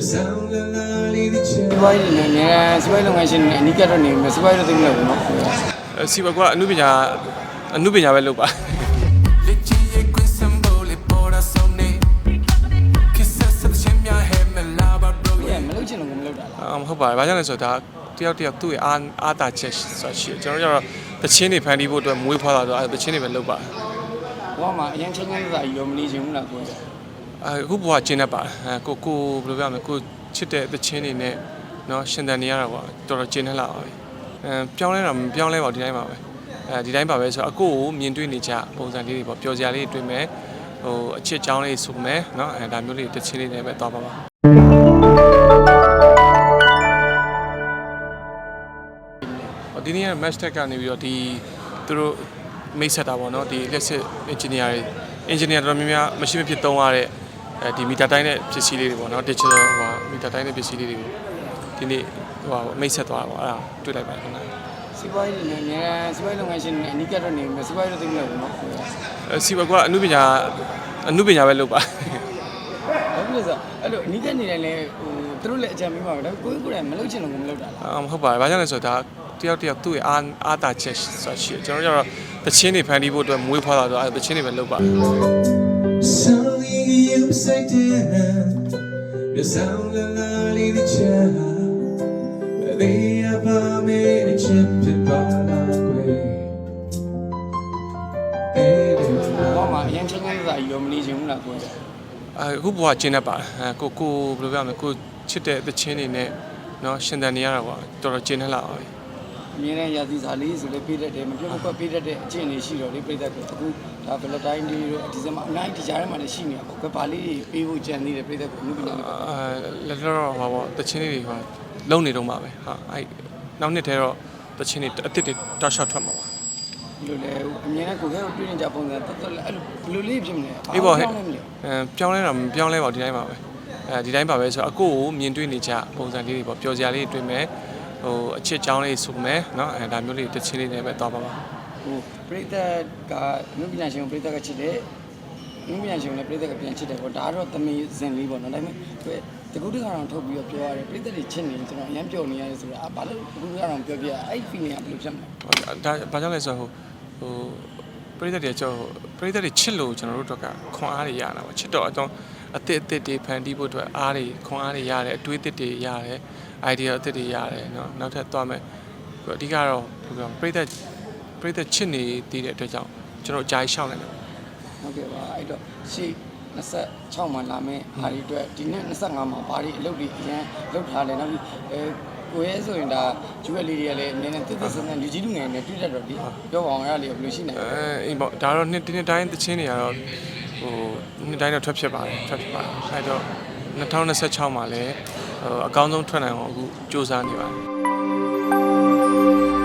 sound la la li di စီး c'è ပွားရေးနဲ့အများစီးပွားရေးလုပ်ငန်းရှင်တွေအနိကတော့နေမယ်စီးပွားရေးတော့သိမလို့ဘူးနော်အဲစီဘကအနုပညာအနုပညာပဲလုပ်ပါ Leggi quei simboli ora sono Che se se scemmia e me lava ပြ bro ည့်မလုပ်ချင်လို့ကိုမလုပ်တာလားအာမဟုတ်ပါဘူး။ဘာကြောင့်လဲဆိုတော့ဒါတယောက်တယောက်သူ့ရဲ့အာအာတာချက်ဆိုတာရှိတယ်။ကျွန်တော်တို့ကတော့တချင်းတွေဖန်တီးဖို့အတွက်မွေးဖွားတာဆိုတော့အဲတချင်းတွေပဲလုပ်ပါဘဝမှာအရင်ချင်းချင်းသာရောမနေချင်ဘူးလားကိုယ်။ အခုဘဝကျင်းတတ်ပါအဲကိုကိုဘယ်လိုပြောမလဲကိုချစ်တဲ့တချင်းတွေနဲ့နော်ရှင်တန်နေရတာပေါ့တော်တော်ကျင်းနေလာပါပြီ။အဲပြောင်းလဲတာမပြောင်းလဲပါဘူးဒီတိုင်းပါပဲ။အဲဒီတိုင်းပါပဲဆိုတော့အကိုကိုမြင်တွေ့နေကြပုံစံလေးတွေပေါ့ပျော်စရာလေးတွေတွေ့မယ်ဟိုအချစ်ကြောင်းလေးဆိုမယ်နော်အဲဒါမျိုးလေးတချင်းလေးနဲ့ပဲသွားပါပါဒီနေ့က match tech ကနေပြီးတော့ဒီသူတို့မိတ်ဆက်တာပေါ့နော်ဒီ electric engineer တွေ engineer တော်တော်များများမရှိမဖြစ်သုံးရတဲ့ အဲဒီမီတာတိုင်းတဲ့ပစ္စည်းလေးတွေပေါ့နော် digital ဟိုမီတာတိုင်းတဲ့ပစ္စည်းလေးတွေကိုဒီနေ့ဟိုမိတ်ဆက်သွားတာပေါ့အဲ့ဒါတွေ့လိုက်ပါတယ်ခင်ဗျာစီးပွားရေးနဲ့အများစီးပွားရေးလုပ်ငန်းရှင်တွေအနိကတော့နေမယ်စီးပွားရေးတော့သိမလို့ဘူးနော်အဲစီဘကအနုပညာအနုပညာပဲလုပ်ပါဘာဖြစ်လဲဆိုအဲ့လိုအနိကနေတယ်လေဟိုသူတို့လည်းအကြံပေးမှာပဲဒါကိုယ်ကိုယ်တိုင်မလုပ်ချင်လို့ကိုမလုပ်တာလားအာမဟုတ်ပါဘူးဘာကြောင့်လဲဆိုတော့ဒါတယောက်တယောက်သူ့ရဲ့အာအာတာချက်ဆိုတာရှိတယ်ကျွန်တော်တို့ကတော့တချင်းတွေဖန်တီးဖို့အတွက်မွေးဖွားတာဆိုတော့အဲတချင်းတွေပဲလုပ်ပါ Something you say to The sound la la li di c'è Vedi a me di c'è più balla qui ဘဝမှာအရင်ချင်းချင်းသာရောမနေချင်ဘူးလားကိုယ်အခုဘဝကျင်းတတ်ပါအဲကိုကိုဘယ်လိုပြောမလဲကိုချစ်တဲ့တချင်းတွေနဲ့နော်ရှင်တန်နေရတာပေါ့တော်တော်ကျင်းနေလာပါပြီ အမြဲတမ်းရာသီစာလေးဆိုလည်းပေးတတ်တယ်မပြောမကွက်ပေးတတ်တဲ့အကျင့်တွေရှိတော့လေပြိတ္တကအခုဒါဘယ်လိုတိုင်းဒီလိုဒီဇင်ဘာအနိုင်ဒီကြားထဲမှာလည်းရှိနေတာပေါ့ကွက်ပါလေးတွေပေးဖို့ကြံသေးတယ်ပြိတ္တကအမှုပညာတွေအဲလက်တော့ဟောပေါ့တချင်းလေးတွေဟောလုံနေတော့မှာပဲဟာအဲ့နောက်နှစ်တည်းတော့တချင်းတွေအစ်စ်တွေတောက်လျှောက်ထွက်မှာပါဒီလိုလေအမြဲတမ်းကိုယ်ကတွေ့နေကြပုံစံတော်တော်အဲ့လိုဘယ်လိုလေးဖြစ်မလဲအေးပေါ့ဟဲ့ဘာလို့လဲမလဲအဲပြောင်းလဲတာမပြောင်းလဲပါဘူးဒီတိုင်းပါပဲအဲဒီတိုင်းပါပဲဆိုတော့အကိုကိုမြင်တွေ့နေကြပုံစံလေးတွေပေါ့ပျော်စရာလေးတွေတွေ့မယ် ဟိုအချစ်ကြောင်းလေးဆိုမယ်နော်အဲဒါမျိုးလေးတချင်းလေးနဲ့ပဲသွားပါပါဟိုပြိတ္တကအမှုပညာရှင်ကိုပြိတ္တကချစ်တယ်အမှုပညာရှင်ကိုလည်းပြိတ္တကပြန်ချစ်တယ်ပေါ့ဒါကတော့သမီးဇင်လေးပေါ့နော်ဒါပေမဲ့တကူတကောင်ထုတ်ပြီးတော့ပြောရတယ်ပြိတ္တတွေချစ်နေကျွန်တော်အရင်ပြောနေရတယ်ဆိုတာဘာလို့တကူတကောင်ပြောပြအဲ့ feeling ကဘယ်လိုဖြစ်မလဲဟုတ်ဒါဘာကြောင့်လဲဆိုတော့ဟိုဟိုပရိသတ်တွေကြောပရိသတ်တွေချစ်လို့ကျွန်တော်တို့တို့ကခွန်အားတွေရတာပါချစ်တော့အတော့အသစ်အသစ်တွေဖန်တီးဖို့အတွက်အားတွေခွန်အားတွေရတယ်အတွေးအသစ်တွေရတယ် idea အသစ်တွေရတယ်เนาะနောက်ထပ်သွားမယ်အဓိကတော့ဘယ်လိုပြောပရိသတ်ပရိသတ်ချစ်နေတည်တဲ့အတွက်ကြောင့်ကျွန်တော်အကြိုက်ရှောင်းနေတယ် ဟုတ်ကဲ့ပါအဲ့တော့ရှေ့26မှာလာမယ့်ဟာဒီအတွက်ဒီနေ့25မှာဘာတွေအလုပ်တွေအရင်လုပ်ထားလဲနောက်ပြီးအဲကိုရဲဆိုရင်ဒါကျွေးလေးတွေကလည်းနည်းနည်းတက်တက်ဆန်းဆန်းလူကြီးလူငယ်နဲ့တွေ့တတ်တော့ဒီပြောပါအောင်အဲ့ဒါလေးဘယ်လိုရှိနိုင်လဲ အဲအိမ်ပေါ့ဒါတော့နှစ်တစ်တိုင်းတချင်းတွေကတော့ဟိုနှစ်တိုင်းတော့ထွက်ဖြစ်ပါတယ်ထွက်ဖြစ်ပါတယ်အဲတော့2026မှာလည်းဟို အကောင်းဆုံးထွက်နိုင်အောင်အခုစူးစမ်းနေပါတယ်